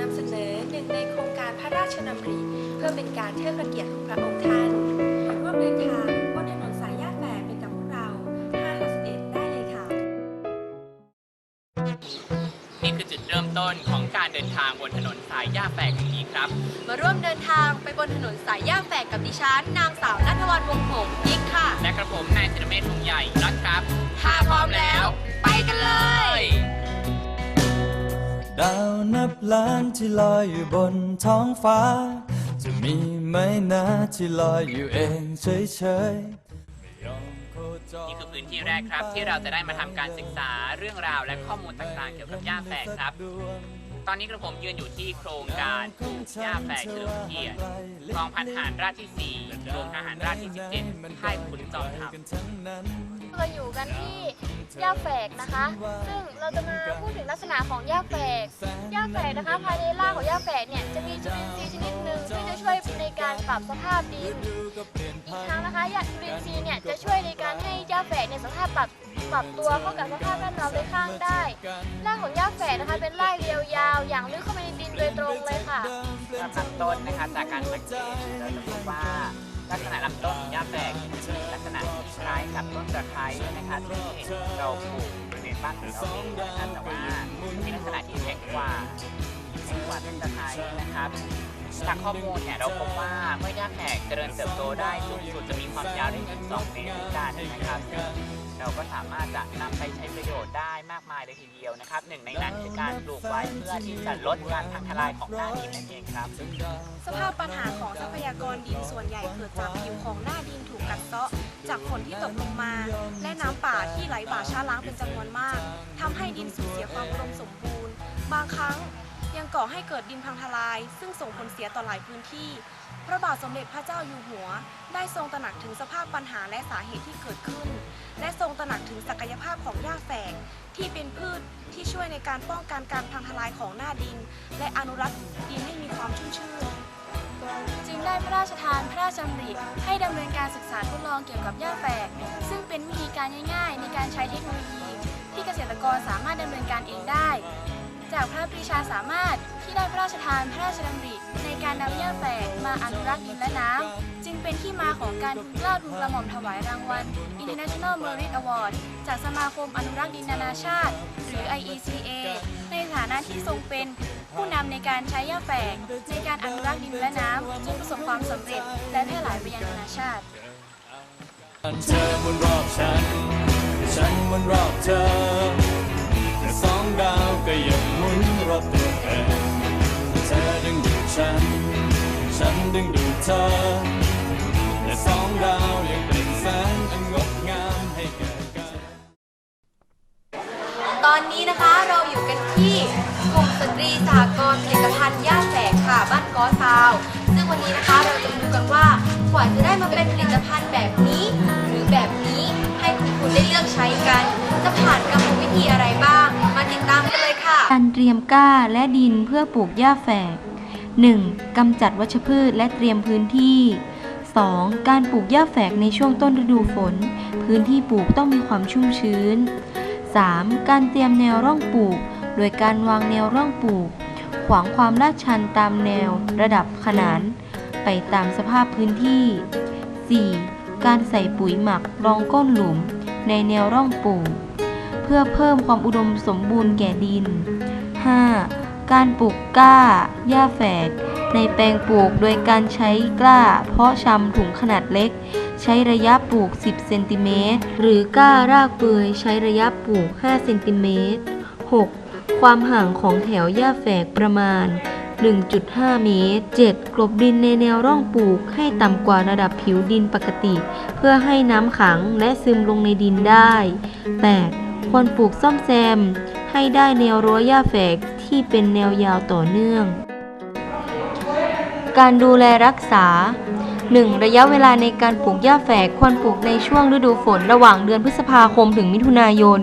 นำเสนอหนึ่งในโครงการพระราชดำริ เพื่อเป็นการเทิดพระเกียรติของพระองค์ท่าน ร่วมเดินทางบนถนนสายย่าแฝกไปกับพวกเรา5 6 1ได้เลยค่ะ นี่คือจุดเริ่มต้นของการเดินทางบนถนนสายย่าแฝกแห่งนี้ครับ มาร่วมเดินทางไปบนถนนสายย่าแฝกกับดิฉันนางสาวนัทวันวงศ์หงส์ยิกค่ะ และกระผมนายธีรเมธวงใหญ่รักครับ ถ้าพร้อมแล้ว ไปกันเลย นับล้านที่ลอยอยู่บนท้องฟ้า จะมีไหมนะที่ลอยอยู่เองเฉยๆไม่ยอมโคจร นี่คือพื้นที่แรกครับ ที่เราจะได้มาทำการศึกษาเรื่องราวและข้อมูลต่างๆ เกี่ยวกับย่าแฝกครับ ตอนนี้กระผมยืนอยู่ที่โครงการปลูกย่าแฝกเฉลิมเกียรติกองพันทหารราบที่4กรมทหารราบที่ 17ค่ายขุนจอมทัพ เราอยู่กันที่ย่าแฝกนะคะ ซึ่งเราจะมาพูดถึงลักษณะของย่าแฝกย่าแฝกนะคะ ภายในรากของย่าแฝกเนี่ยจะมีจุลินทรีย์ชนิดหนึ่งที่จะช่วยในการปรับสภาพดิน อีกทั้งนะคะยาจุลินทรีย์เนี่ยจะช่วยในการให้ย่าแฝกในยสภาพปรับปรับตัวเข้ากับสภาพแวดล้อมในข้างได้รากของย่าแฝกนะคะเป็นรากเรียวยาว อย่างลึกเข้าไปในดินโดยตรงเลยค่ะลำต้นนะคะจากการสังเกตเราจะพบว่าลักษณะลำต้นของหญ้าแฝกมีลั กับต้นตะไคร้นะคะที่เราปลูกบริเวณบ้านของเราเองนะคะแต่ว่ามีลักษณะที่แข็งกว่าแข็งกว่าต้นตะไคร้นะครับจากข้อมูลเนี่ยเราพบว่าเมื่อหญ้าแขกเจริญเติบโตได้สูงสุดจะมีความยาวได้ถึง2เมตรด้วยกันนะครับ เราก็สามารถจะนำไปใช้ประโยชน์ได้มากมายเลยทีเดียวนะครับหนึ่งในนั้นคือการปลูกไว้เพื่อที่จะลดการพังทลายของหน้าดินนั่นเองครับ สภาพปัญหาของทรัพยากรดินส่วนใหญ่เกิดจากผิวของหน้าดินถูกกัดเซาะ จากฝนที่ตกลงมา และน้ำป่าที่ไหลบ่าช้าล้างเป็นจำนวนมากทำให้ดินสูญเสียความอุดมสมบูรณ์ บางครั้ง ยังก่อให้เกิดดินพังทลาย ซึ่งส่งผลเสียต่อหลายพื้นที่ พระบาทสมเด็จพระเจ้าอยู่หัว ได้ทรงตระหนักถึงสภาพปัญหาและสาเหตุที่เกิดขึ้น และทรงตระหนักถึงศักยภาพของหญ้าแฝกที่เป็นพืชที่ช่วยในการป้องกันการพังทลายของหน้าดิน และอนุรักษ์ดินให้มีความชุ่มชื่นจึงได้พระราชทานพระราชดำริให้ดำเนินการศึกษาทดลองเกี่ยวกับหญ้าแฝก ซึ่งเป็นวิธีการง่าย ๆ ในการใช้เทคโนโลยี ที่เกษตรกรสามารถดำเนินการเองได้ จากพระปรีชาสามารถที่ได้พระราชทานพระราชดำริในการนำหญ้าแฝกมาอนุรักษ์ดินและน้ำ จึงเป็นที่มาของการเกล้าทุนกระหม่อมถวายรางวัล International Merit Award จากสมาคมอนุรักษ์ดินนานาชาติ หรือ IECA ในฐานะที่ทรงเป็นผู้นำในการใช้หญ้าแฝกในการอนุรักษ์ดินและน้ำจนประสบความสำเร็จและแพร่หลายไปยังนานาชาติเธอบนรอบฉัน ฉันบนรอบเธอ แต่สองดาวก็ยังหมุนรอบตัวเองเธอดึงดูดฉัน ฉันดึงดูดเธอแต่สองดาว ก้าและดินเพื่อปลูกหญ้าแฝก 1. กำจัดวัชพืชและเตรียมพื้นที่ 2. การปลูกหญ้าแฝกในช่วงต้นฤดูฝน พื้นที่ปลูกต้องมีความชุ่มชื้น 3. การเตรียมแนวร่องปลูก โดยการวางแนวร่องปลูก ขวางความลาดชันตามแนว ระดับขนาน ไปตามสภาพพื้นที่ 4. การใส่ปุ๋ยหมักรองก้นหลุม ในแนวร่องปลูก เพื่อเพิ่มความอุดมสมบูรณ์แก่ดิน 5. การปลูกกล้า หญ้าแฝก ในแปลงปลูกโดยการใช้กล้า เพาะชำถุงขนาดเล็ก ใช้ระยะปลูก 10 เซนติเมตร หรือกล้ารากเปลือยใช้ระยะปลูก 5 เซนติเมตร 6. ความห่างของแถวหญ้าแฝกประมาณ 1.5 เมตร 7. กลบดินในแนวร่องปลูกให้ต่ำกว่าระดับผิวดินปกติ เพื่อให้น้ำขังและซึมลงในดินได้ 8. ควรปลูกซ่อมแซม ให้ได้แนวรั้วหญ้าแฝกที่เป็นแนวยาวต่อเนื่อง การดูแลรักษา 1. ระยะเวลาในการปลูกหญ้าแฝกควรปลูกในช่วงฤดูฝนระหว่างเดือนพฤษภาคมถึงมิถุนายน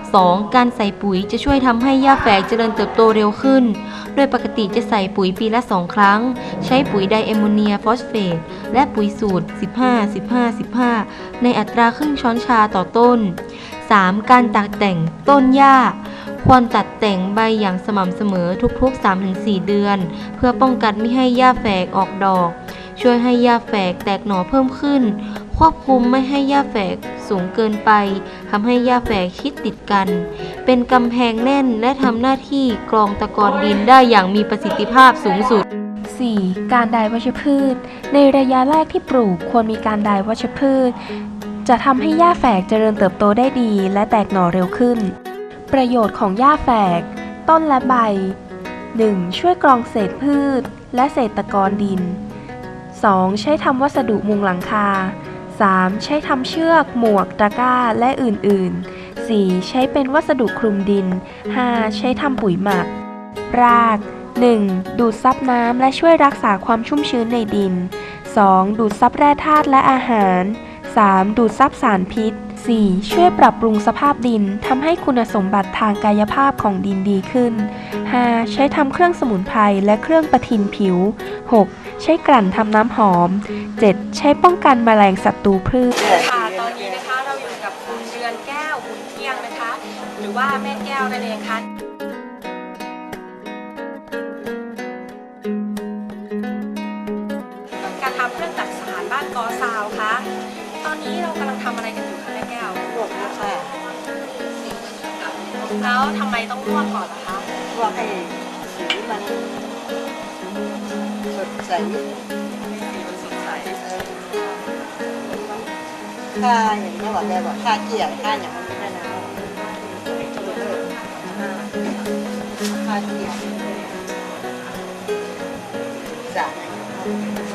2. การใส่ปุ๋ยจะช่วยทำให้หญ้าแฝกเจริญเติบโตเร็วขึ้น โดยปกติจะใส่ปุ๋ยปีละ2ครั้ง ใช้ปุ๋ยไดแอมโมเนียฟอสเฟต และปุ๋ยสูตร 15 15 15 ในอัตราครึ่งช้อนชาต่อต้น 3. การตัดแต่งต้นหญ้า ควรตัดแต่งใบอย่างสม่ำเสมอทุกๆ 3-4 เดือน เพื่อป้องกันไม่ให้หญ้าแฝกออกดอก ช่วยให้หญ้าแฝกแตกหน่อเพิ่มขึ้น ควบคุมไม่ให้หญ้าแฝกสูงเกินไปทำให้หญ้าแฝกชิดติดกัน เป็นกำแพงแน่นและทำหน้าที่กรองตะกอนดินได้อย่างมีประสิทธิภาพสูงสุด 4. การดายวัชพืช ในระยะแรกที่ปลูกควรมีการดายวัชพืช จะทำให้หญ้าแฝกเจริญเติบโตได้ดีและแตกหน่อเร็วขึ้น ประโยชน์ของหญ้าแฝก ต้นและใบ 1. ช่วยกรองเศษพืช และเศษตะกอนดิน 2. ใช้ทำวัสดุมุงหลังคา 3. ใช้ทำเชือก หมวก ตะกร้า และอื่น ๆ 4. ใช้เป็นวัสดุคลุมดิน 5. ใช้ทำปุ๋ยหมัก ราก 1. ดูดซับน้ำและช่วยรักษาความชุ่มชื้นในดิน 2. ดูดซับแร่ธาตุและอาหาร 3. ดูดซับสารพิษ 4. ช่วยปรับปรุงสภาพดินทำให้คุณสมบัติทางกายภาพของดินดีขึ้น 5. ใช้ทำเครื่องสมุนไพรและเครื่องประทินผิว 6. ใช้กลั่นทำน้ำหอม 7. ใช้ป้องกันแมลงศัตรูพืชค่ะตอนนี้นะคะเราอยู่กับคุณเดือนแก้วบุญเที่ยงนะคะ หรือว่าแม่แก้วนั่นเองค่ะการทำเครื่องจักสานบ้านกอซาว นนี้เรากำลังทำอะไรกันอยู่คะแม่แก้วลวกนะคะแล้วทำไมต้องลวกก่อนล่ะคะลวกให้สีมันสดใสสดใสเออค่าอย่างนี้บอกแกบอกค่าเกี่ยงค่าอย่างนี้นะนะค่าเกี่ยงจ่ายค่ะ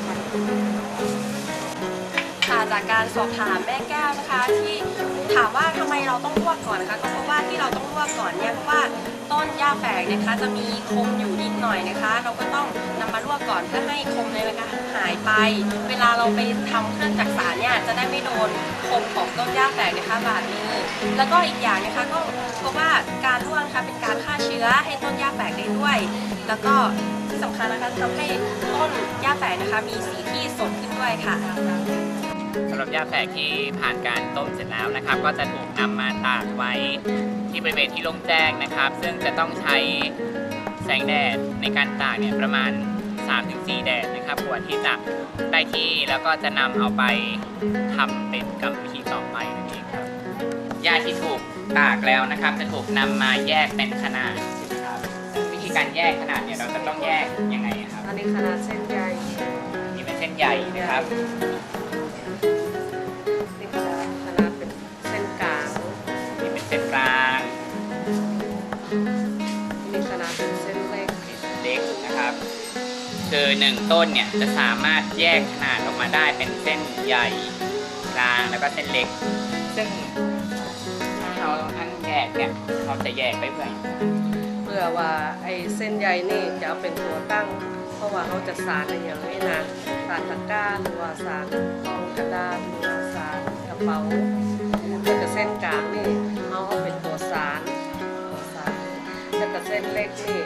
จากการสอบถามแม่แก้วนะคะ ที่ถามว่าทำไมเราต้องลวกก่อนนะคะ ก็เพราะว่าที่เราต้องลวกก่อนเนี่ยเพราะว่าต้นหญ้าแฝกนะคะ จะมีคมอยู่นิดหน่อยนะคะ เราก็ต้องนำมาลวกก่อนเพื่อให้คมเนี่ยนะคะหายไป เวลาเราไปทำเครื่องจักสานเนี่ยจะได้ไม่โดนคมของต้นหญ้าแฝกนะคะบาดนี้แล้วก็อีกอย่างนะคะก็เพราะว่าการลวกนะคะเป็นการฆ่าเชื้อให้ต้นหญ้าแฝกได้ด้วย แล้วก็ที่สำคัญนะคะทำให้ต้นหญ้าแฝกนะคะ มีสีที่สดขึ้นด้วยค่ะ สำหรับหญ้าแฝกที่ผ่านการต้มเสร็จแล้วนะครับ ก็จะถูกนำมาตากไว้ที่บริเวณที่โล่งแจ้งนะครับ ซึ่งจะต้องใช้แสงแดดในการตากเนี่ยประมาณ 3-4 แดดนะครับกว่าที่จะได้ที่แล้วก็จะนำเอาไปทำเป็นกรรมวิธีต่อไปนั่นเองครับหญ้าที่ถูกตากแล้วนะครับ จะถูกนำมาแยกเป็นขนาดใช่ไหมครับวิธีการแยกขนาดเนี่ยเราจะต้องแยกยังไงอะครับอันนี้ขนาดเส้นใหญ่นี่เป็นเส้นใหญ่นะครับ นะครับ คือหนึ่งต้นเนี่ยจะสามารถแยกขนาดออกมาได้เป็นเส้นใหญ่กลางแล้วก็เส้นเล็ก ซึ่งถ้าเราอันแยกเนี่ยเราจะแยกไปเพื่อเพื่อว่าไอ้เส้นใยนี่จะเอาเป็นตัวตั้ง เพราะว่าเขาจะสารในอย่างนี้นะสารตะกร้าหรือว่าสารกองกระดาษหรือว่าสารกระเป๋าแล้วก็เส้นกลางนี่เขาเอาเป็นตัวสารตัวสารแล้วก็เส้นเล็กนี่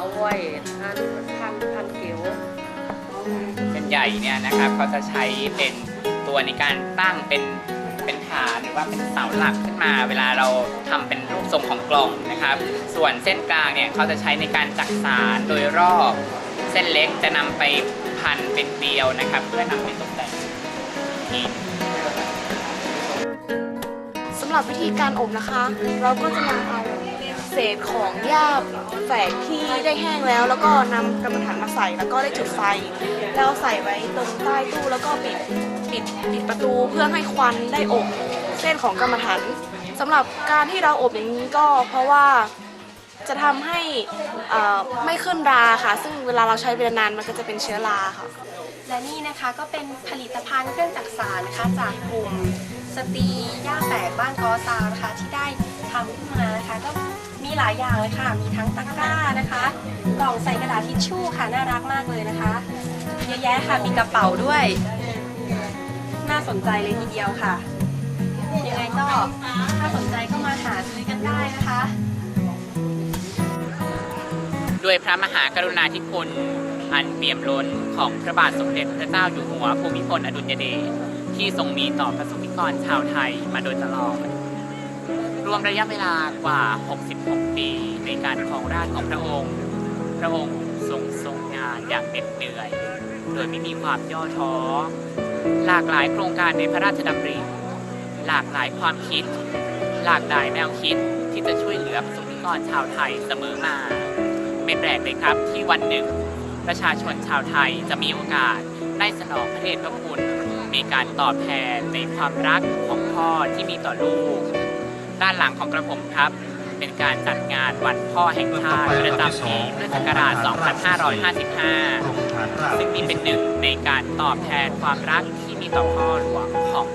เอาไว้พันพันพันเกี่ยวเส้นใหญ่เนี่ยนะครับเขาจะใช้เป็นตัวในการตั้งเป็นเป็นฐานหรือว่าเป็นเสาหลักขึ้นมา เวลาเราทำเป็นรูปทรงของกล่องนะครับ ส่วนเส้นกลางเนี่ยเขาจะใช้ในการจักสารโดยรอบเส้นเล็กจะนำไปพันเป็นเกลียวนะครับ เพื่อนำไปตกแต่งที่สำหรับวิธีการอบนะคะ เราก็จะนำเอา เศษของหญ้าแฝกที่ได้แห้งแล้ว แล้วก็นำกระถางมาใส่แล้วก็ได้จุดไฟ แล้วใส่ไว้ตรงใต้ตู้แล้วก็ปิดปิดปิดประตูเพื่อให้ควันได้อบเส้นของกรรมฐานสำหรับการที่เราอบอย่างนี้ก็เพราะว่าจะทำให้เอ่อไม่ขึ้นราค่ะ ซึ่งเวลาเราใช้เวลานานมันก็จะเป็นเชื้อราค่ะ และนี่นะคะก็เป็นผลิตภัณฑ์เครื่องจักสานนะคะจากกลุ่มสตรีย่าแฝกบ้านกอซาวนะคะที่ได้ ทำขึ้นมานะคะก็มีหลายอย่างเลยค่ะ มีทั้งตะกร้านะคะกล่องใส่กระดาษทิชชู่ค่ะน่ารักมากเลยนะคะ เยอะแยะค่ะมีกระเป๋าด้วย น่าสนใจเลยทีเดียวค่ะยังไงก็ถ้าสนใจก็มาหาซื้อกันได้นะคะด้วยพระมหากรุณาธิคุณอันเปี่ยมล้นของพระบาทสมเด็จพระเจ้าอยู่หัวภูมิพลอดุลยเดชที่ทรงมีต่อประสบนิกรชาวไทยมาโดยตลอด วมระยะเวลากว่า 66 ปีในการครองราชของพระองค์ พระองค์ทรงทรงงานอย่างเหน็ดเหนื่อย โดยไม่มีความย่อท้อ หลากหลายโครงการในพระราชดำริ หลากหลายความคิด หลากหลายแนวคิดที่จะช่วยเหลือประสบนิกรชาวไทยเสมอมา ไม่แปลกเลยครับที่วันหนึ่ง ประชาชนชาวไทยจะมีโอกาสได้สนองพระเดชพระคุณมีการตอบแทนในความรักของพ่อที่มีต่อลูก ด้านหลังของกระผมครับ เป็นการจัดงานวันพ่อแห่งชาติประจำปีพุทธศักราช 2555 ซึ่งนี่เป็นหนึ่งในการตอบแทนความรักที่มีต่อพ่อหลวงของ